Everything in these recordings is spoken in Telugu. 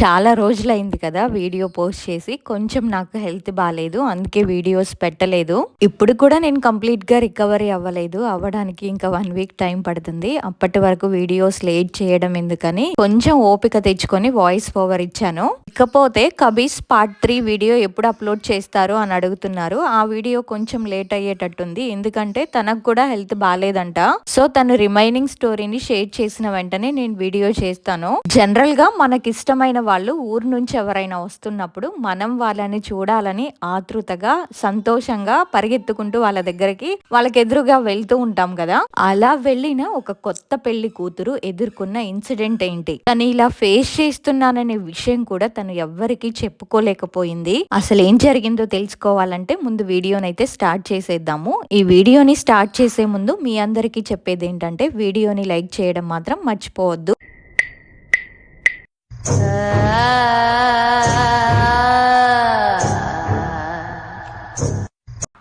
చాలా రోజులైంది కదా వీడియో పోస్ట్ చేసి. కొంచెం నాకు హెల్త్ బాగాలేదు అందుకే వీడియోస్ పెట్టలేదు. ఇప్పుడు కూడా నేను కంప్లీట్గా రికవరీ అవ్వలేదు. అవ్వడానికి ఇంకా వన్ వీక్ టైం పడుతుంది. అప్పటి వరకు వీడియోస్ లేట్ చేయడం ఎందుకని కొంచెం ఓపిక తెచ్చుకొని వాయిస్ ఓవర్ ఇచ్చాను. ఇకపోతే కబీస్ పార్ట్ త్రీ వీడియో ఎప్పుడు అప్లోడ్ చేస్తారు అని అడుగుతున్నారు. ఆ వీడియో కొంచెం లేట్ అయ్యేటట్టుంది. ఎందుకంటే తనకు కూడా హెల్త్ బాగాలేదంట సో తను రిమైనింగ్ స్టోరీని షేర్ చేసిన వెంటనే నేను వీడియో చేస్తాను. జనరల్గా వాళ్ళు ఊరు నుంచి ఎవరైనా వస్తున్నప్పుడు మనం వాళ్ళని చూడాలని ఆతృతగా సంతోషంగా పరిగెత్తుకుంటూ వాళ్ళ దగ్గరికి వాళ్ళకి ఎదురుగా వెళ్తూ ఉంటాం కదా. అలా వెళ్ళిన ఒక కొత్త పెళ్ళి కూతురు ఎదుర్కొన్న ఇన్సిడెంట్ ఏంటి? తను ఇలా ఫేస్ చేస్తున్నాననే విషయం కూడా తను ఎవ్వరికి చెప్పుకోలేకపోయింది. అసలు ఏం జరిగిందో తెలుసుకోవాలంటే ముందు వీడియోనైతే స్టార్ట్ చేసేద్దాము. ఈ వీడియోని స్టార్ట్ చేసే ముందు మీ అందరికీ చెప్పేది ఏంటంటే వీడియోని లైక్ చేయడం మాత్రం మర్చిపోవద్దు.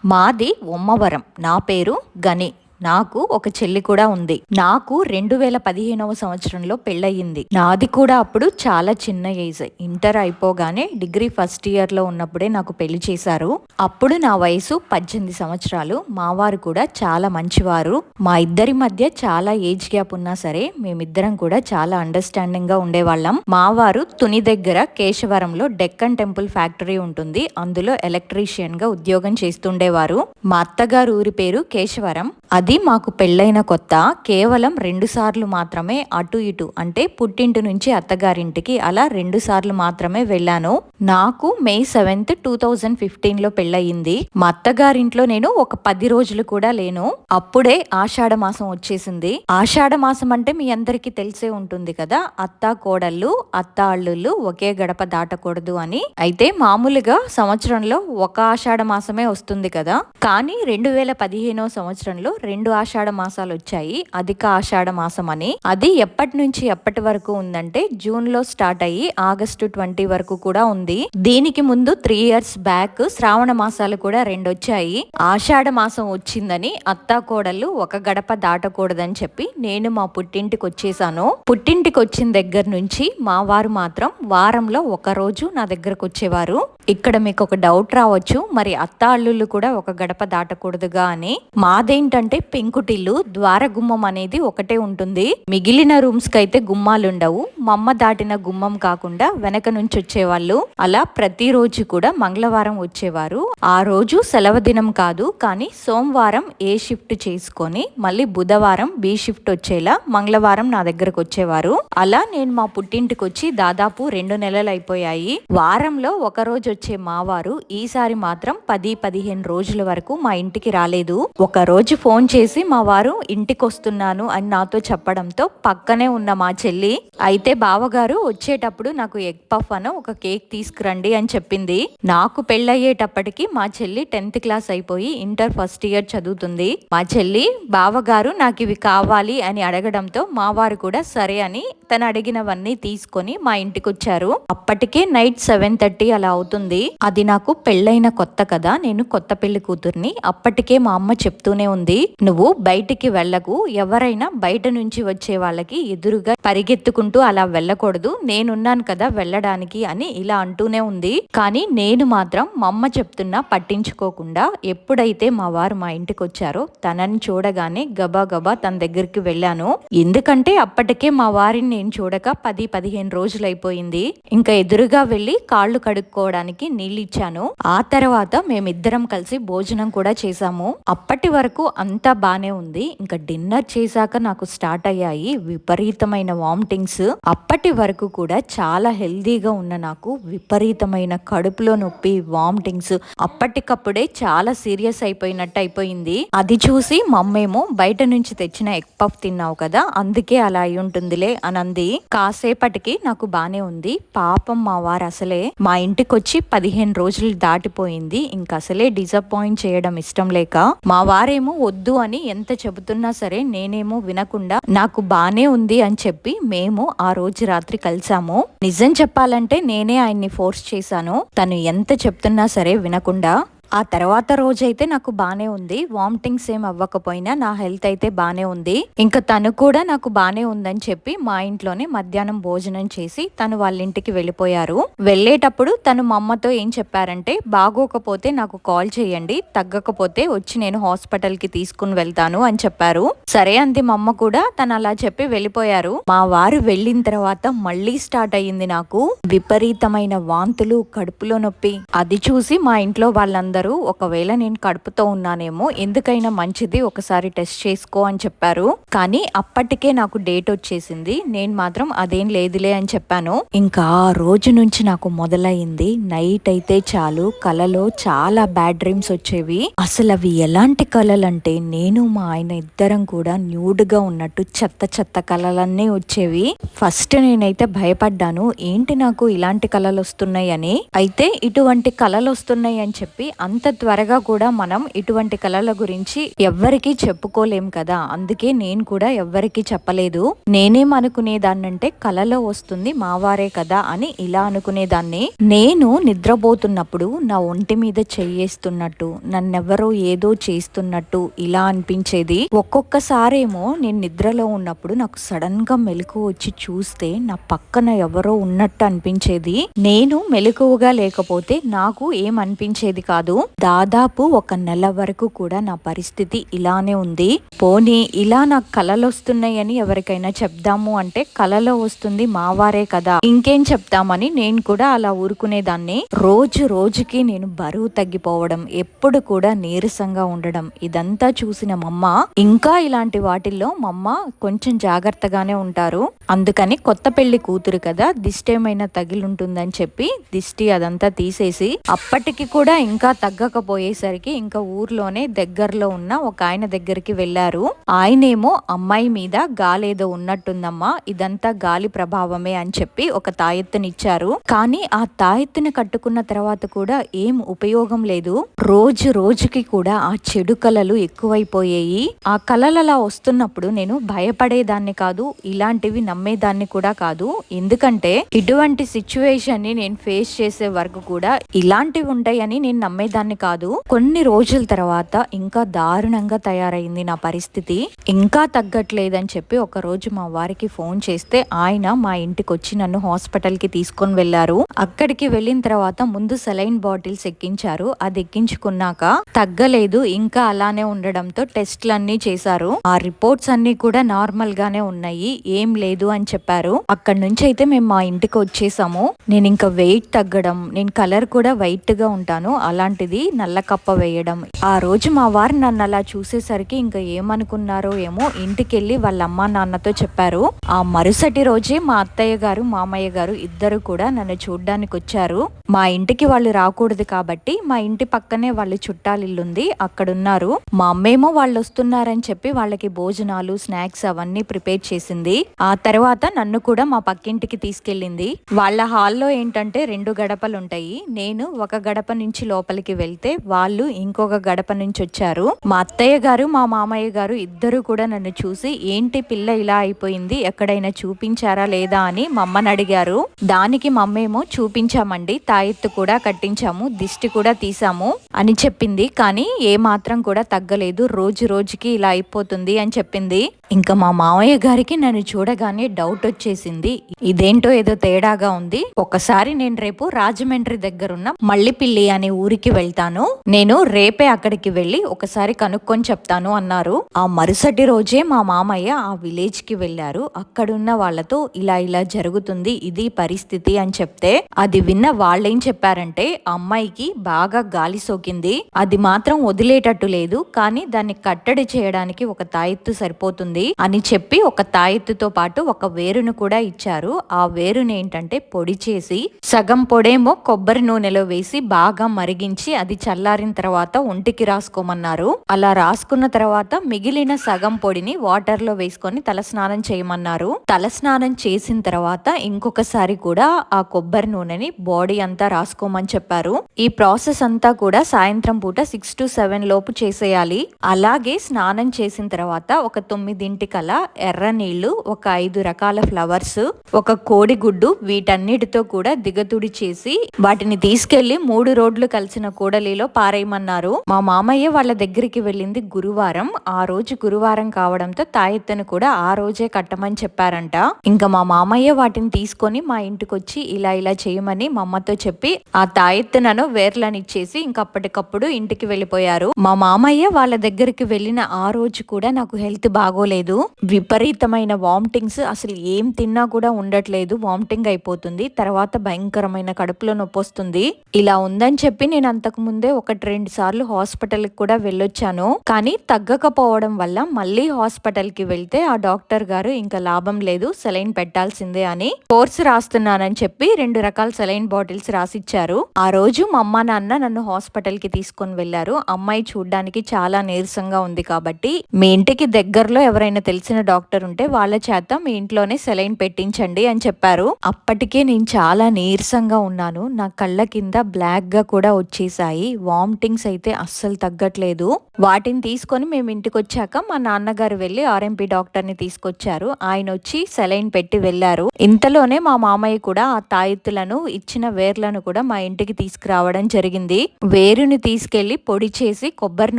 మాది ఉమ్మవరం. నా పేరు గని. నాకు ఒక చెల్లి కూడా ఉంది. నాకు రెండు వేల పదిహేనవ సంవత్సరంలో పెళ్ళయింది. నాది కూడా అప్పుడు చాలా చిన్న ఏజ్. ఇంటర్ అయిపోగానే డిగ్రీ ఫస్ట్ ఇయర్లో ఉన్నప్పుడే నాకు పెళ్ళి చేశారు. అప్పుడు నా వయసు పద్దెనిమిది సంవత్సరాలు. మావారు కూడా చాలా మంచివారు. మా ఇద్దరి మధ్య చాలా ఏజ్ గ్యాప్ ఉన్నా సరే మేమిద్దరం కూడా చాలా అండర్స్టాండింగ్గా ఉండేవాళ్ళం మావారు తుని దగ్గర కేశవరంలో డెక్కన్ టెంపుల్ ఫ్యాక్టరీ ఉంటుంది. అందులో ఎలక్ట్రీషియన్గా ఉద్యోగం చేస్తుండేవారు. మా అత్తగారు ఊరి పేరు కేశవరం. అది మాకు పెళ్ళైన కొత్త. కేవలం రెండు సార్లు మాత్రమే అటు ఇటు అంటే పుట్టింటి నుంచి అత్తగారింటికి అలా రెండు సార్లు మాత్రమే వెళ్ళాను. నాకు మే సెవెంత్ టూ థౌజండ్ ఫిఫ్టీన్లో పెళ్ళయింది. మా అత్తగారింట్లో నేను ఒక పది రోజులు కూడా లేను. అప్పుడే ఆషాఢ మాసం వచ్చేసింది. ఆషాఢ మాసం అంటే మీ అందరికీ తెలిసే ఉంటుంది కదా. అత్త కోడళ్ళు అత్త అల్లుళ్ళు ఒకే గడప దాటకూడదు అని. అయితే మామూలుగా సంవత్సరంలో ఒక ఆషాఢ మాసమే వస్తుంది కదా. కానీ రెండు వేల పదిహేనో సంవత్సరంలో రెండు రెండు ఆషాఢ మాసాలు వచ్చాయి. అధిక ఆషాఢ మాసం అని. అది ఎప్పటి నుంచి ఎప్పటి వరకు ఉందంటే జూన్లో స్టార్ట్ అయ్యి ఆగస్టు ట్వంటీ వరకు కూడా ఉంది. దీనికి ముందు త్రీ ఇయర్స్ బ్యాక్ శ్రావణ మాసాలు కూడా రెండు వచ్చాయి. ఆషాఢ మాసం వచ్చిందని అత్తా కోడళ్ళు ఒక గడప దాటకూడదని చెప్పి నేను మా పుట్టింటికి వచ్చేసాను. పుట్టింటికి వచ్చిన దగ్గర నుంచి మా వారు మాత్రం వారంలో ఒక రోజు నా దగ్గరకు వచ్చేవారు. ఇక్కడ మీకు ఒక డౌట్ రావచ్చు. మరి అత్త అల్లుళ్ళు కూడా ఒక గడప దాటకూడదుగా అని. మాదేంటంటే పెంకుటిల్లు ద్వారగుమ్మం అనేది ఒకటే ఉంటుంది. మిగిలిన రూమ్స్ కైతే గుమ్మాలుండవు. మమ్మ దాటిన గుమ్మం కాకుండా వెనక నుంచి వచ్చేవాళ్ళు. అలా ప్రతిరోజు కూడా మంగళవారం వచ్చేవారు. ఆ రోజు సెలవు దినం కాదు కానీ సోమవారం ఏ షిఫ్ట్ చేసుకొని మళ్ళీ బుధవారం బి షిఫ్ట్ వచ్చేలా మంగళవారం నా దగ్గరకు వచ్చేవారు. అలా నేను మా పుట్టింటికి వచ్చి దాదాపు రెండు నెలలు అయిపోయాయి. వారంలో ఒక రోజు వచ్చే మావారు ఈసారి మాత్రం పది పదిహేను రోజుల వరకు మా ఇంటికి రాలేదు. ఒక రోజు ఫోన్ చేసి మా వారు ఇంటికి వస్తున్నాను అని నాతో చెప్పడంతో పక్కనే ఉన్న మా చెల్లి అయితే బావగారు వచ్చేటప్పుడు నాకు ఎగ్ పఫ్ అని ఒక కేక్ తీసుకురండి అని చెప్పింది. నాకు పెళ్ళయ్యేటప్పటికి మా చెల్లి టెన్త్ క్లాస్ అయిపోయి ఇంటర్ ఫస్ట్ ఇయర్ చదువుతుంది. మా చెల్లి బావగారు నాకు ఇవి కావాలి అని అడగడంతో మా వారు కూడా సరే అని తను అడిగినవన్నీ తీసుకొని మా ఇంటికి వచ్చారు అప్పటికే నైట్ సెవెన్ థర్టీ అలా అవుతుంది. అది నాకు పెళ్ళైన కొత్త కదా నేను కొత్త పెళ్ళి కూతుర్ని అప్పటికే మా అమ్మ చెప్తూనే ఉంది. నువ్వు బయటికి వెళ్ళకు ఎవరైనా బయట నుంచి వచ్చే వాళ్ళకి ఎదురుగా పరిగెత్తుకుంటూ అలా వెళ్ళకూడదు. నేనున్నాను కదా వెళ్ళడానికి అని ఇలా అంటూనే ఉంది. కానీ నేను మాత్రం మా అమ్మ చెప్తున్నా పట్టించుకోకుండా ఎప్పుడైతే మా వారు మా ఇంటికి వచ్చారో తనని చూడగానే గబా గబా తన దగ్గరికి వెళ్ళాను. ఎందుకంటే అప్పటికే మా వారిని నేను చూడక పది పదిహేను రోజులు అయిపోయింది ఇంకా ఎదురుగా వెళ్ళి కాళ్ళు కడుక్కోవడానికి నీళ్ళు ఇచ్చాను ఆ తర్వాత మేమిద్దరం కలిసి భోజనం కూడా చేశాము. అప్పటి వరకు అంతా బానే ఉంది. ఇంకా డిన్నర్ చేశాక నాకు స్టార్ట్ అయ్యాయి విపరీతమైన వామిటింగ్స్. అప్పటి వరకు కూడా చాలా హెల్దీగా ఉన్న నాకు విపరీతమైన కడుపులో నొప్పి వామిటింగ్స్ అప్పటికప్పుడే చాలా సీరియస్ అయిపోయినట్టు అయిపోయింది. అది చూసి మమ్మేమో బయట నుంచి తెచ్చిన ఎగ్ పఫ్ తిన్నావు కదా అందుకే అలా అయి ఉంటుందిలే అని అంది కాసేపటికి నాకు బానే ఉంది. పాపం మా వారు అసలే మా ఇంటికి వచ్చి పదిహేను రోజులు దాటిపోయింది. ఇంకా అసలే డిసప్పాయింట్ చేయడం ఇష్టం లేక మా వారేమో వద్దు అని ఎంత చెబుతున్నా సరే నేనేమో వినకుండా నాకు బానే ఉంది అని చెప్పి మేము ఆ రోజు రాత్రి కలిసాము. నిజం చెప్పాలంటే నేనే ఆయన్ని ఫోర్స్ చేశాను. తను ఎంత చెప్తున్నా సరే వినకుండా ఆ తర్వాత రోజైతే నాకు బాగానే ఉంది. వామిటింగ్స్ ఏం అవ్వకపోయినా నా హెల్త్ అయితే బాగానే ఉంది. ఇంకా తను కూడా నాకు బాగానే ఉందని చెప్పి మా ఇంట్లోనే మధ్యాహ్నం భోజనం చేసి తను వాళ్ళ ఇంటికి వెళ్ళిపోయారు. వెళ్ళేటప్పుడు తను మా అమ్మతో ఏం చెప్పారంటే బాగోకపోతే నాకు కాల్ చేయండి తగ్గకపోతే వచ్చి నేను హాస్పిటల్కి తీసుకుని వెళ్తాను అని చెప్పారు. సరే అంది మా అమ్మ కూడా తను అలా చెప్పి వెళ్ళిపోయారు. మా వారు వెళ్ళిన తర్వాత మళ్ళీ స్టార్ట్ అయ్యింది నాకు. విపరీతమైన వాంతులు కడుపులో నొప్పి. అది చూసి మా ఇంట్లో వాళ్ళందరూ ఒకవేళ నేను కడుపుతో ఉన్నానేమో ఎందుకైనా మంచిది ఒకసారి టెస్ట్ చేసుకో అని చెప్పారు. కానీ అప్పటికే నాకు డేట్ వచ్చేసింది. నేను మాత్రం అదేం లేదులే అని చెప్పాను. ఇంకా ఆ రోజు నుంచి నాకు మొదలైంది నైట్ అయితే చాలు. కలలో చాలా బ్యాడ్ డ్రీమ్స్ వచ్చేవి. అసలు అవి ఎలాంటి కలలంటే నేను మా ఆయన ఇద్దరం కూడా న్యూడ్గా ఉన్నట్టు చెత్త చెత్త కళలన్నీ వచ్చేవి. ఫస్ట్ నేనైతే భయపడ్డాను. ఏంటి నాకు ఇలాంటి కళలు వస్తున్నాయి అని అయితే ఇటువంటి కళలు వస్తున్నాయి అని చెప్పి అంత త్వరగా కూడా మనం ఇటువంటి కళల గురించి ఎవ్వరికీ చెప్పుకోలేం కదా. అందుకే నేను కూడా ఎవ్వరికీ చెప్పలేదు. నేనేం అనుకునేదాన్నంటే కళలో వస్తుంది మావారే కదా అని ఇలా అనుకునేదాన్ని. నేను నిద్రపోతున్నప్పుడు నా ఒంటి మీద చెయ్యేస్తున్నట్టు నన్నెవరో ఏదో చేస్తున్నట్టు ఇలా అనిపించేది. ఒక్కొక్కసారేమో నేను నిద్రలో ఉన్నప్పుడు నాకు సడన్గా మెలకు వచ్చి చూస్తే నా పక్కన ఎవరో ఉన్నట్టు అనిపించేది. నేను మెలకువగా లేకపోతే నాకు ఏం అనిపించేది కాదు. దాదాపు ఒక నెల వరకు కూడా నా పరిస్థితి ఇలానే ఉంది. పోనీ ఇలా నాకు కలలు వస్తున్నాయని ఎవరికైనా చెప్దాము అంటే కలలో వస్తుంది మావారే కదా. ఇంకేం చెప్తామని నేను కూడా అలా ఊరుకునేదాన్ని. రోజు రోజుకి నేను బరువు తగ్గిపోవడం ఎప్పుడు కూడా నీరసంగా ఉండడం ఇదంతా చూసిన మమ్మ ఇంకా ఇలాంటి వాటిల్లో మమ్మ కొంచెం జాగ్రత్తగానే ఉంటారు. అందుకని కొత్త పెళ్ళి కూతురు కదా దిష్టి ఏమైనా తగిలుంటుందని చెప్పి దిష్టి అదంతా తీసేసి అప్పటికి కూడా ఇంకా తగ్గకపోయేసరికి ఇంకా ఊర్లోనే దగ్గరలో ఉన్న ఒక ఆయన దగ్గరికి వెళ్ళారు ఆయనేమో అమ్మాయి మీద గాలేదో ఉన్నట్టుందమ్మా ఇదంతా గాలి ప్రభావమే అని చెప్పి ఒక తాయెత్తునిచ్చారు. కానీ ఆ తాయెత్తుని కట్టుకున్న తర్వాత కూడా ఏం ఉపయోగం లేదు. రోజు రోజుకి కూడా ఆ చెడు కళలు ఎక్కువైపోయాయి. ఆ కళలలా వస్తున్నప్పుడు నేను భయపడేదాన్ని కాదు ఇలాంటివి నమ్మేదాన్ని కూడా కాదు. ఎందుకంటే ఇటువంటి సిచ్యువేషన్ని నేను ఫేస్ చేసే వరకు కూడా ఇలాంటివి ఉంటాయని నేను నమ్మే నమ్మేదాన్ని కాదు కొన్ని రోజుల తర్వాత ఇంకా దారుణంగా తయారైంది నా పరిస్థితి. ఇంకా తగ్గట్లేదని చెప్పి ఒక రోజు మా వారికి ఫోన్ చేస్తే ఆయన మా ఇంటికి వచ్చి నన్ను హాస్పిటల్కి తీసుకొని వెళ్ళారు అక్కడికి వెళ్ళిన తర్వాత ముందు సెలైన్ బాటిల్స్ ఎక్కించారు. అది ఎక్కించుకున్నాక తగ్గలేదు. ఇంకా అలానే ఉండడంతో టెస్ట్లన్నీ చేశారు. ఆ రిపోర్ట్స్ అన్ని కూడా నార్మల్ గానే ఉన్నాయి. ఏం లేదు అని చెప్పారు. అక్కడ నుంచి అయితే మేము మా ఇంటికి వచ్చేసాము. నేను ఇంకా వెయిట్ తగ్గడం నేను కలర్ కూడా వైట్గా ఉంటాను. అలాంటి లాంటిది నల్ల కప్ప వేయడం. ఆ రోజు మా వారు నన్ను అలా చూసేసరికి ఇంకా ఏమనుకున్నారో ఏమో ఇంటికెళ్ళి వాళ్ళ అమ్మ నాన్నతో చెప్పారు. ఆ మరుసటి రోజే మా అత్తయ్య గారు మామయ్య గారు ఇద్దరు కూడా నన్ను చూడ్డానికి వచ్చారు మా ఇంటికి వాళ్ళు రాకూడదు కాబట్టి మా ఇంటి పక్కనే వాళ్ళు చుట్టాలిల్లుంది అక్కడున్నారు. మా అమ్మేమో వాళ్ళు వస్తున్నారని చెప్పి వాళ్ళకి భోజనాలు స్నాక్స్ అవన్నీ ప్రిపేర్ చేసింది. ఆ తర్వాత నన్ను కూడా మా పక్కింటికి తీసుకెళ్ళింది. వాళ్ళ హాల్లో ఏంటంటే రెండు గడపలు ఉంటాయి నేను ఒక గడప నుంచి లోపలికి వెళ్తే వాళ్ళు ఇంకొక గడప నుంచి వచ్చారు. మా అత్తయ్య గారు మా మామయ్య గారు ఇద్దరు కూడా నన్ను చూసి ఏంటి పిల్ల ఇలా అయిపోయింది? ఎక్కడైనా చూపించారా లేదా? అని మా అమ్మని అడిగారు. దానికి మమ్మేమో చూపించామండి. తాయెత్తు కూడా కట్టించాము. దిష్టి కూడా తీసాము అని చెప్పింది. కానీ ఏ మాత్రం కూడా తగ్గలేదు. రోజు రోజుకి ఇలా అయిపోతుంది అని చెప్పింది. ఇంకా మా మామయ్య గారికి నన్ను చూడగానే డౌట్ వచ్చేసింది. ఇదేంటో ఏదో తేడాగా ఉంది. ఒకసారి నేను రేపు రాజమండ్రి దగ్గరున్న మల్లిపిల్లి అనే ఊరికి వెళ్తాను. నేను రేపే అక్కడికి వెళ్ళి ఒకసారి కనుక్కొని చెప్తాను అన్నారు. ఆ మరుసటి రోజే మా మామయ్య ఆ విలేజ్కి వెళ్ళారు అక్కడున్న వాళ్ళతో ఇలా ఇలా జరుగుతుంది ఇది పరిస్థితి అని చెప్తే అది విన్న వాళ్ళేం చెప్పారంటే ఆ అమ్మాయికి బాగా గాలి సోకింది అది మాత్రం వదిలేటట్టు లేదు కానీ దాన్ని కట్టడి చేయడానికి ఒక తాయెత్తు సరిపోతుంది అని చెప్పి ఒక తాయెత్తుతో పాటు ఒక వేరును కూడా ఇచ్చారు. ఆ వేరుని ఏంటంటే పొడి చేసి సగం పొడేమో కొబ్బరి నూనెలో వేసి బాగా మరిగించి అది చల్లారిన తర్వాత ఒంటికి రాసుకోమన్నారు. అలా రాసుకున్న తర్వాత మిగిలిన సగం పొడిని వాటర్లో వేసుకొని తల స్నానం చేయమన్నారు. తల స్నానం చేసిన తర్వాత ఇంకొకసారి కూడా ఆ కొబ్బరి నూనెని బాడీ అంతా రాసుకోమని చెప్పారు. ఈ ప్రాసెస్ అంతా కూడా సాయంత్రం పూట సిక్స్ టు సెవెన్ లోపు చేసేయాలి. అలాగే స్నానం చేసిన తర్వాత ఒక తొమ్మిదింటికల్లా ఎర్ర నీళ్ళు ఒక ఐదు రకాల ఫ్లవర్స్ ఒక కోడిగుడ్డు వీటన్నిటితో కూడా దిగతుడి చేసి వాటిని తీసుకెళ్ళి మూడు రోడ్లు కలిసిన కూడలిలో పారేయమన్నారు. మా మామయ్య వాళ్ళ దగ్గరికి వెళ్ళింది గురువారం. ఆ రోజు గురువారం కావడంతో తాయెత్తను కూడా ఆ రోజే కట్టమని చెప్పారంట. ఇంకా మా మామయ్య వాటిని తీసుకొని మా ఇంటికి వచ్చి ఇలా ఇలా చేయమని మా అమ్మతో చెప్పి ఆ తాయెత్తునను వేర్లను ఇచ్చేసి ఇంకప్పటికప్పుడు ఇంటికి వెళ్ళిపోయారు. మా మామయ్య వాళ్ళ దగ్గరికి వెళ్ళిన ఆ రోజు కూడా నాకు హెల్త్ బాగోలేదు. విపరీతమైన వామిటింగ్స్ అసలు ఏం తిన్నా కూడా ఉండట్లేదు. వామిటింగ్ అయిపోతుంది. తర్వాత భయంకరమైన కడుపులో నొప్పి వస్తుంది ఇలా ఉందని చెప్పి నేను అంత ముందే ఒకటి రెండు సార్లు హాస్పిటల్కి కూడా వెళ్ళొచ్చాను. కానీ తగ్గకపోవడం వల్ల మళ్ళీ హాస్పిటల్కి వెళ్తే ఆ డాక్టర్ గారు ఇంకా లాభం లేదు సెలైన్ పెట్టాల్సిందే అని కోర్స్ రాస్తున్నానని చెప్పి రెండు రకాల సెలైన్ బాటిల్స్ రాసిచ్చారు. ఆ రోజు మా అమ్మ నాన్న నన్ను హాస్పిటల్కి తీసుకొని వెళ్ళారు అమ్మాయి చూడ్డానికి చాలా నీరసంగా ఉంది కాబట్టి మీ ఇంటికి దగ్గరలో ఎవరైనా తెలిసిన డాక్టర్ ఉంటే వాళ్ళ చేత మీ ఇంట్లోనే సెలైన్ పెట్టించండి అని చెప్పారు. అప్పటికే నేను చాలా నీరసంగా ఉన్నాను. నా కళ్ళ కింద బ్లాక్గా కూడా వచ్చేసాయి వామిటింగ్స్ అయితే అస్సలు తగ్గట్లేదు. వాటిని తీసుకొని మేము ఇంటికి వచ్చాక మా నాన్నగారు వెళ్ళి ఆర్ఎంపీ డాక్టర్ని తీసుకొచ్చారు. ఆయన వచ్చి సెలైన్ పెట్టి వెళ్ళారు ఇంతలోనే మా మామయ్య కూడా ఆ తాయెత్తులను ఇచ్చిన వేర్లను కూడా మా ఇంటికి తీసుకురావడం జరిగింది. వేరుని తీసుకెళ్ళి పొడి చేసి కొబ్బరి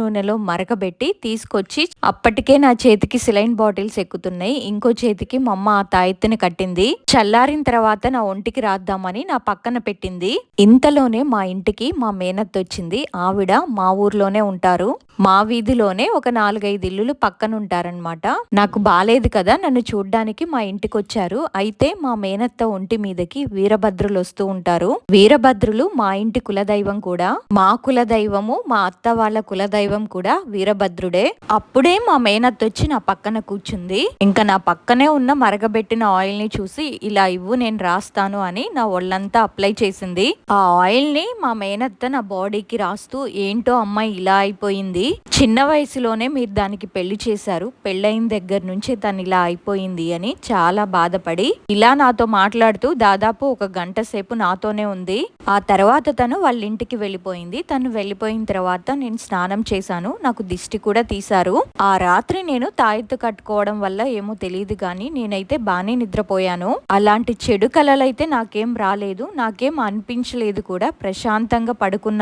నూనెలో మరకబెట్టి తీసుకొచ్చి అప్పటికే నా చేతికి సెలైన్ బాటిల్స్ ఎక్కుతున్నాయి. ఇంకో చేతికి మా అమ్మ ఆ తాయెత్తుని కట్టింది. చల్లారిన తర్వాత నా ఒంటికి రాద్దామని నా పక్కన పెట్టింది. ఇంతలోనే మా ఇంటికి మా మేన మేనత్ వచ్చింది ఆవిడ మా ఊర్లోనే ఉంటారు. మా వీధిలోనే ఒక నాలుగైదు ఇల్లులు పక్కన ఉంటారనమాట నాకు బాలేదు కదా నన్ను చూడ్డానికి మా ఇంటికి వచ్చారు అయితే మా మేనత్త ఒంటి మీదకి వీరభద్రులు వస్తూ ఉంటారు. వీరభద్రులు మా ఇంటి కులదైవం కూడా. మా కులదైవము మా అత్త వాళ్ళ కులదైవం కూడా వీరభద్రుడే. అప్పుడే మా మేనత్త వచ్చి నా పక్కన కూర్చుంది. ఇంకా నా పక్కనే ఉన్న మరగబెట్టిన ఆయిల్ని చూసి ఇలా ఇవ్వు నేను రాస్తాను అని నా ఒళ్ళంతా అప్లై చేసింది. ఆ ఆయిల్ని మా మేనత్త నా బాడీకి రాస్తూ ఏంటో అమ్మాయి ఇలా అయిపోయింది. చిన్న వయసులోనే మీరు దానికి పెళ్ళి చేశారు. పెళ్ళైన దగ్గర నుంచే తను ఇలా అయిపోయింది అని చాలా బాధపడి ఇలా నాతో మాట్లాడుతూ దాదాపు ఒక గంట సేపు నాతోనే ఉంది. ఆ తర్వాత తను వాళ్ళ ఇంటికి వెళ్ళిపోయింది. తను వెళ్ళిపోయిన తర్వాత నేను స్నానం చేశాను. నాకు దిష్టి కూడా తీశారు. ఆ రాత్రి నేను తాయెత్తు కట్టుకోవడం వల్ల ఏమో తెలియదు కానీ నేనైతే బాగానే నిద్రపోయాను. అలాంటి చెడు కలలైతే నాకేం రాలేదు. నాకేం అనిపించలేదు కూడా. ప్రశాంతంగా పడుకున్నాను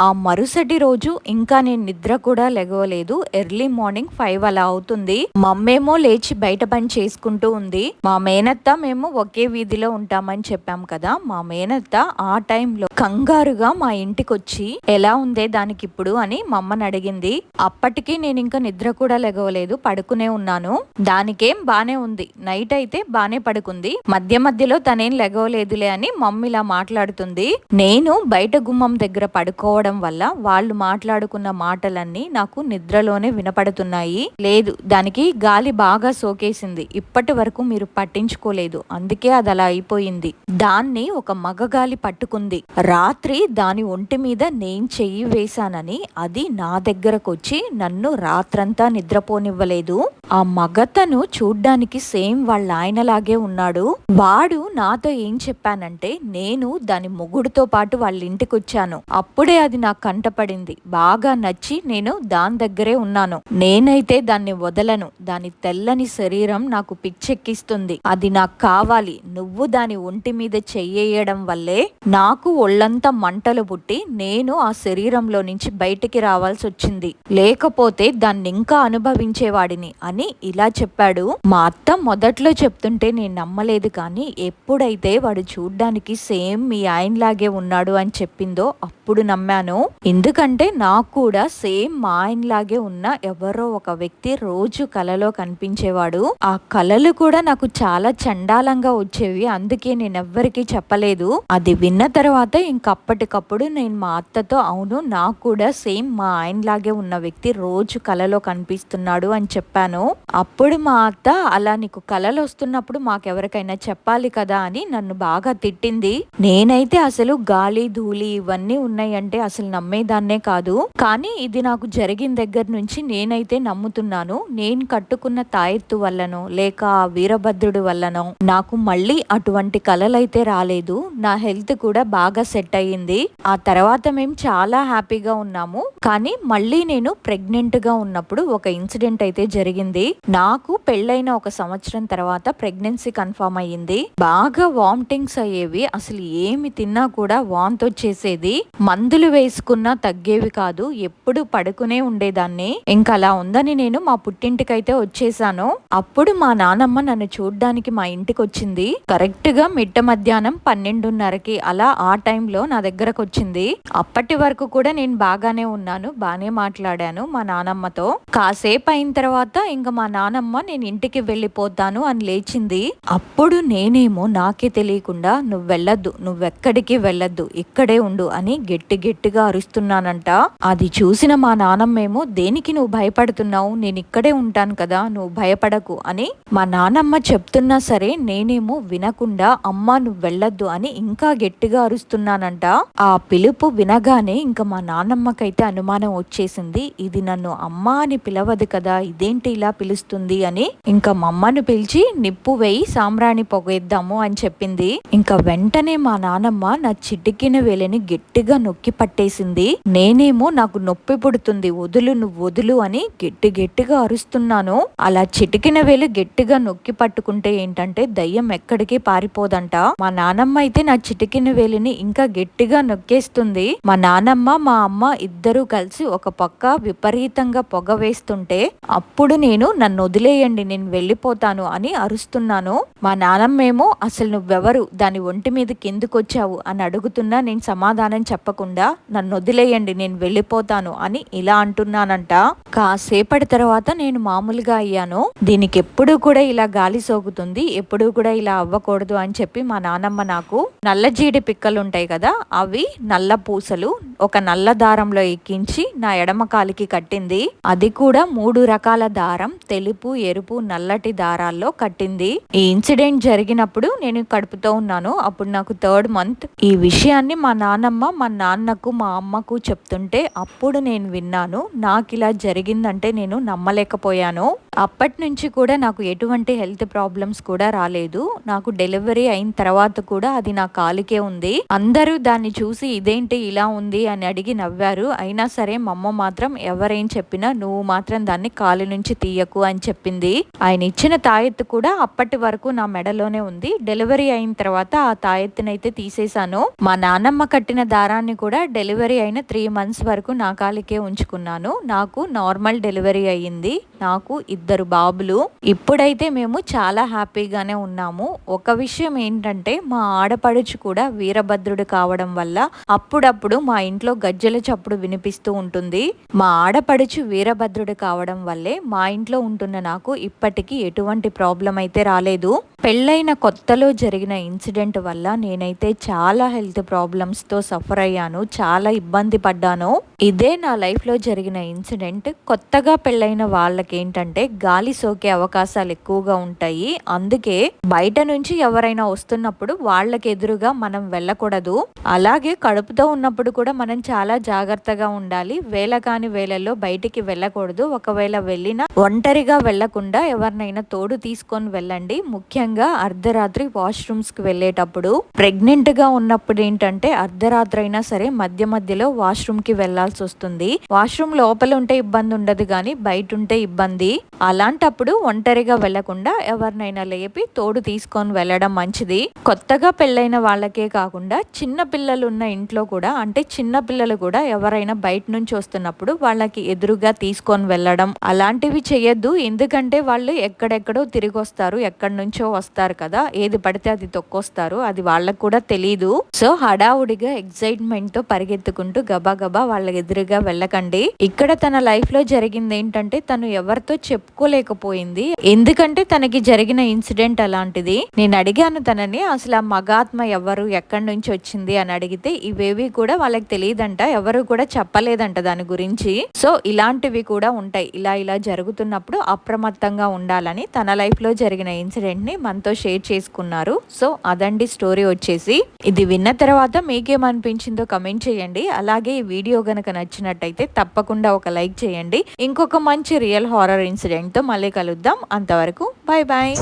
ఆ మరుసటి రోజు ఇంకా నేను నిద్ర కూడా లెగవలేదు. ఎర్లీ మార్నింగ్ ఫైవ్ అలా అవుతుంది. మమ్మేమో లేచి బయట పని చేసుకుంటూ ఉంది. మా మేనత్త మేము ఒకే వీధిలో ఉంటామని చెప్పాం కదా. మా మేనత్త ఆ టైంలో కంగారుగా మా ఇంటికి వచ్చి ఎలా ఉందే దానికి ఇప్పుడు? అని మా అమ్మని అడిగింది. అప్పటికి నేను ఇంకా నిద్ర కూడా లెగవలేదు. పడుకునే ఉన్నాను. దానికేం బానే ఉంది. నైట్ అయితే బానే పడుకుంది. మధ్య మధ్యలో తనేం లెగవలేదులే అని మమ్మీ ఇలా మాట్లాడుతుంది. నేను బయట గుమ్మం దగ్గర పడుకోవడం వల్ల వాళ్ళు మాట్లాడుకున్న మాటలన్నీ నాకు నిద్రలోనే వినపడుతున్నాయి. లేదు దానికి గాలి బాగా సోకేసింది. ఇప్పటి వరకు మీరు పట్టించుకోలేదు. అందుకే అది అలా అయిపోయింది. దాన్ని ఒక మగగాలి పట్టుకుంది. రాత్రి దాని ఒంటి మీద నేను చెయ్యి వేశానని అది నా దగ్గరకొచ్చి నన్ను రాత్రంతా నిద్రపోనివ్వలేదు. ఆ మగతను చూడ్డానికి సేమ్ వాళ్ళ ఆయనలాగే ఉన్నాడు. వాడు నాతో ఏం చెప్పానంటే నేను దాని మొగుడుతో పాటు వాళ్ళ ఇంటికి వచ్చాను అప్పుడే అది నాకు కంటపడింది. బాగా నచ్చి నేను దాని దగ్గరే ఉన్నాను. నేనైతే దాన్ని వదలను. దాని తెల్లని శరీరం నాకు పిచ్చెక్కిస్తుంది. అది నాకు కావాలి. నువ్వు దాని ఒంటి మీద చెయ్యేయడం వల్లే నాకు ఒళ్ళంతా మంటలు పుట్టి నేను ఆ శరీరంలో నుంచి బయటికి రావాల్సి వచ్చింది లేకపోతే దాన్ని ఇంకా అనుభవించేవాడిని అని ఇలా చెప్పాడు. మా అత్త మొదట్లో చెప్తుంటే నేను నమ్మలేదు కానీ ఎప్పుడైతే వాడు చూడ్డానికి సేమ్ మీ ఆయనలాగే ఉన్నాడు అని చెప్పిందో అప్పుడు నమ్మాను. ఎందుకంటే నాకు కూడా సేమ్ మా ఆయనలాగే ఉన్న ఎవరో ఒక వ్యక్తి రోజు కలలో కనిపించేవాడు. ఆ కలలు కూడా నాకు చాలా చండాలంగా వచ్చేవి. అందుకే నేను ఎవ్వరికీ చెప్పలేదు. అది విన్న తర్వాత ఇంకప్పటికప్పుడు నేను మా అత్తతో అవును నాకు కూడా సేమ్ మా ఆయనలాగే ఉన్న వ్యక్తి రోజు కలలో కనిపిస్తున్నాడు అని చెప్పాను. అప్పుడు మా అత్త అలా నీకు కలలు వస్తున్నప్పుడు మాకెవరికైనా చెప్పాలి కదా అని నన్ను బాగా తిట్టింది. నేనైతే అసలు గాలి ధూళి ఇవన్నీ ఉన్నాయి ఉన్నాయంటే అసలు నమ్మేదాన్నే కాదు. కానీ ఇది నాకు జరిగిన దగ్గర నుంచి నేనైతే నమ్ముతున్నాను. నేను కట్టుకున్న తాయెత్తు వల్లనో లేక వీరభద్రుడు వీరభద్రుడి వల్లనో నాకు మళ్ళీ అటువంటి కలలైతే రాలేదు. నా హెల్త్ కూడా బాగా సెట్ అయ్యింది. ఆ తర్వాత మేము చాలా హ్యాపీగా ఉన్నాము. కానీ మళ్ళీ నేను ప్రెగ్నెంట్గా ఉన్నప్పుడు ఒక ఇన్సిడెంట్ అయితే జరిగింది. నాకు పెళ్ళైన ఒక సంవత్సరం తర్వాత ప్రెగ్నెన్సీ కన్ఫర్మ్ అయ్యింది. బాగా వామిటింగ్స్ అయ్యేవి. అసలు ఏమి తిన్నా కూడా వాంత్ వచ్చేసేది మందులు వేసుకున్నా తగ్గేవి కాదు ఎప్పుడు పడుకునే ఉండేదాన్ని. ఇంకా అలా ఉందని నేను మా పుట్టింటికైతే వచ్చేసాను. అప్పుడు మా నానమ్మ నన్ను చూడ్డానికి మా ఇంటికి వచ్చింది కరెక్ట్గా మిట్ట మధ్యాహ్నం పన్నెండున్నరకి అలా ఆ టైంలో నా దగ్గరకు వచ్చింది అప్పటి వరకు కూడా నేను బాగానే ఉన్నాను బాగానే మాట్లాడాను మా నానమ్మతో. కాసేపు అయిన తర్వాత ఇంకా మా నానమ్మ నేను ఇంటికి వెళ్ళిపోతాను అని లేచింది. అప్పుడు నేనేమో నాకే తెలియకుండా నువ్వు వెళ్ళొద్దు నువ్వెక్కడికి వెళ్ళొద్దు ఇక్కడే ఉండు అని గట్టి గట్టిగా అరుస్తున్నానంట. అది చూసిన మా నానమ్మేమో దేనికి నువ్వు భయపడుతున్నావు? నేను ఇక్కడే ఉంటాను కదా నువ్వు భయపడకు అని మా నానమ్మ చెప్తున్నా సరే నేనేమో వినకుండా అమ్మ నువ్వు వెళ్ళొద్దు అని ఇంకా గట్టిగా అరుస్తున్నానంట. ఆ పిలుపు వినగానే ఇంకా మా నానమ్మకైతే అనుమానం వచ్చేసింది. ఇది నన్ను అమ్మ అని పిలవదు కదా ఇదేంటి ఇలా పిలుస్తుంది అని ఇంకా మా అమ్మను పిలిచి నిప్పు వేయి సాంబ్రాణి పొగేద్దాము అని చెప్పింది. ఇంకా వెంటనే మా నానమ్మ నా చిటికిన వేలిని గట్టిగా నొక్కి పట్టేసింది. నేనేమో నాకు నొప్పి పుడుతుంది వదులు నువ్వు వదులు అని గట్టి గట్టిగా అరుస్తున్నాను. అలా చిటికిన వేలు గట్టిగా నొక్కి పట్టుకుంటే ఏంటంటే దయ్యం ఎక్కడికి పారిపోదంట. మా నానమ్మ అయితే నా చిటికిన వేలిని ఇంకా గట్టిగా నొక్కేస్తుంది. మా నానమ్మ మా అమ్మ ఇద్దరూ కలిసి ఒక పక్క విపరీతంగా పొగ వేస్తుంటే అప్పుడు నేను నన్ను వదిలేయండి నేను వెళ్ళిపోతాను అని అరుస్తున్నాను. మా నానమ్మేమో అసలు నువ్వెవరు? దాని ఒంటి మీద కిందకొచ్చావు అని అడుగుతున్నా నేను సమాధానం చెప్పకుండా నన్ను వదిలేయండి నేను వెళ్ళిపోతాను అని ఇలా అంటున్నానంట. కాసేపటి తర్వాత నేను మామూలుగా అయ్యాను. దీనికి ఎప్పుడు కూడా ఇలా గాలి సోకుతుంది ఎప్పుడు కూడా ఇలా అవ్వకూడదు అని చెప్పి మా నానమ్మ నాకు నల్ల జీడి పిక్కలు ఉంటాయి కదా అవి నల్ల పూసలు ఒక నల్ల దారంలో ఎక్కించి నా ఎడమ కాలికి కట్టింది. అది కూడా మూడు రకాల దారం తెలుపు ఎరుపు నల్లటి దారాల్లో కట్టింది. ఈ ఇన్సిడెంట్ జరిగినప్పుడు నేను కడుపుతో ఉన్నాను. అప్పుడు నాకు థర్డ్ మంత్. ఈ విషయాన్ని మా నానమ్మ మా నాన్నకు మా అమ్మకు చెప్తుంటే అప్పుడు నేను విన్నాను నాకు ఇలా జరిగిందంటే నేను నమ్మలేకపోయాను. అప్పటి నుంచి కూడా నాకు ఎటువంటి హెల్త్ ప్రాబ్లమ్స్ కూడా రాలేదు. నాకు డెలివరీ అయిన తర్వాత కూడా అది నా కాలికే ఉంది. అందరూ దాన్ని చూసి ఇదేంటి ఇలా ఉంది అని అడిగి నవ్వారు. అయినా సరే మా అమ్మ మాత్రం ఎవరేం చెప్పినా నువ్వు మాత్రం దాన్ని కాలు నుంచి తీయకు అని చెప్పింది. ఆయన ఇచ్చిన తాయెత్తు కూడా అప్పటి వరకు నా మెడలోనే ఉంది. డెలివరీ అయిన తర్వాత ఆ తాయెత్తునైతే తీసేశాను. మా నాన్నమ్మ కట్టిన దారాన్ని కూడా డెలివరీ అయిన త్రీ మంత్స్ వరకు నా కాలికే ఉంచుకున్నాను. నాకు నార్మల్ డెలివరీ అయ్యింది. నాకు ఇద్దరు బాబులు. ఇప్పుడైతే మేము చాలా హ్యాపీగానే ఉన్నాము. ఒక విషయం ఏంటంటే మా ఆడపడుచు కూడా వీరభద్రుడు కావడం వల్ల అప్పుడప్పుడు మా ఇంట్లో గజ్జల చప్పుడు వినిపిస్తూ ఉంటుంది. మా ఆడపడుచు వీరభద్రుడు కావడం వల్లే మా ఇంట్లో ఉంటున్న నాకు ఇప్పటికీ ఎటువంటి ప్రాబ్లం అయితే రాలేదు. పెళ్ళైన కొత్తలో జరిగిన ఇన్సిడెంట్ వల్ల నేనైతే చాలా హెల్త్ ప్రాబ్లమ్స్తో సఫర్ అయ్యాను చాలా ఇబ్బంది పడ్డాను. ఇదే నా లైఫ్లో జరిగిన ఇన్సిడెంట్. కొత్తగా పెళ్ళైన వాళ్ళకి ఏంటంటే గాలి సోకే అవకాశాలు ఎక్కువగా ఉంటాయి. అందుకే బయట నుంచి ఎవరైనా వస్తున్నప్పుడు వాళ్ళకి ఎదురుగా మనం వెళ్ళకూడదు. అలాగే కడుపుతో ఉన్నప్పుడు కూడా మనం చాలా జాగ్రత్తగా ఉండాలి. వేళ కాని వేళల్లో బయటికి వెళ్ళకూడదు. ఒకవేళ వెళ్ళినా ఒంటరిగా వెళ్ళకుండా ఎవరినైనా తోడు తీసుకొని వెళ్ళండి. ముఖ్యంగా అర్ధరాత్రి వాష్రూమ్స్కి వెళ్ళేటప్పుడు ప్రెగ్నెంట్గా ఉన్నప్పుడు ఏంటంటే అర్ధరాత్రి అయినా సరే మధ్య మధ్యలో వాష్రూమ్కి వెళ్ళాల్సి వస్తుంది. వాష్రూమ్ లోపల ఉంటే ఇబ్బంది ఉండదు కానీ బయట ఉంటే ఇబ్బంది. అలాంటప్పుడు ఒంటరిగా వెళ్ళకుండా ఎవరినైనా లేపి తోడు తీసుకొని వెళ్ళడం మంచిది. కొత్తగా పెళ్ళైన వాళ్ళకే కాకుండా చిన్న పిల్లలు ఉన్న ఇంట్లో కూడా అంటే చిన్న పిల్లలు కూడా ఎవరైనా బయట నుంచి వస్తున్నప్పుడు వాళ్ళకి ఎదురుగా తీసుకొని వెళ్ళడం అలాంటివి చేయొద్దు. ఎందుకంటే వాళ్ళు ఎక్కడెక్కడో తిరిగి వస్తారు ఎక్కడి నుంచో వస్తారు కదా ఏది పడితే అది తొక్కొస్తారు అది వాళ్ళకు కూడా తెలియదు సో హడావుడిగా ఎక్సైట్మెంట్తో పరిగెత్తుకుంటూ గబా గబా వాళ్ళ ఎదురుగా వెళ్ళకండి. ఇక్కడ తన లైఫ్లో జరిగింది ఏంటంటే తను ఎవరితో చెప్పుకోలేకపోయింది. ఎందుకంటే తనకి జరిగిన ఇన్సిడెంట్ అలాంటిది. నేను అడిగాను తనని అసలు ఆ మగాత్మ ఎవరు? ఎక్కడి నుంచి వచ్చింది? అని అడిగితే ఇవేవి కూడా వాళ్ళకి తెలియదంట ఎవరు కూడా చెప్పలేదంట దాని గురించి. సో ఇలాంటివి కూడా ఉంటాయి. ఇలా ఇలా జరుగుతున్నప్పుడు అప్రమత్తంగా ఉండాలని తన లైఫ్లో జరిగిన ఇన్సిడెంట్ని మనతో షేర్ చేసుకున్నారు. సో అదండి స్టోరీ వచ్చేసి. ఇది విన్న తర్వాత మీకేమనిపించిందో కమెంట్ చేయండి. అలాగే ఈ వీడియో గనక నచ్చినట్టయితే తప్పకుండా ఒక లైక్ చేయండి. ఇంకొక మంచి రియల్ హారర్ ఇన్సిడెంట్తో మళ్ళీ కలుద్దాం. అంతవరకు బాయ్ బాయ్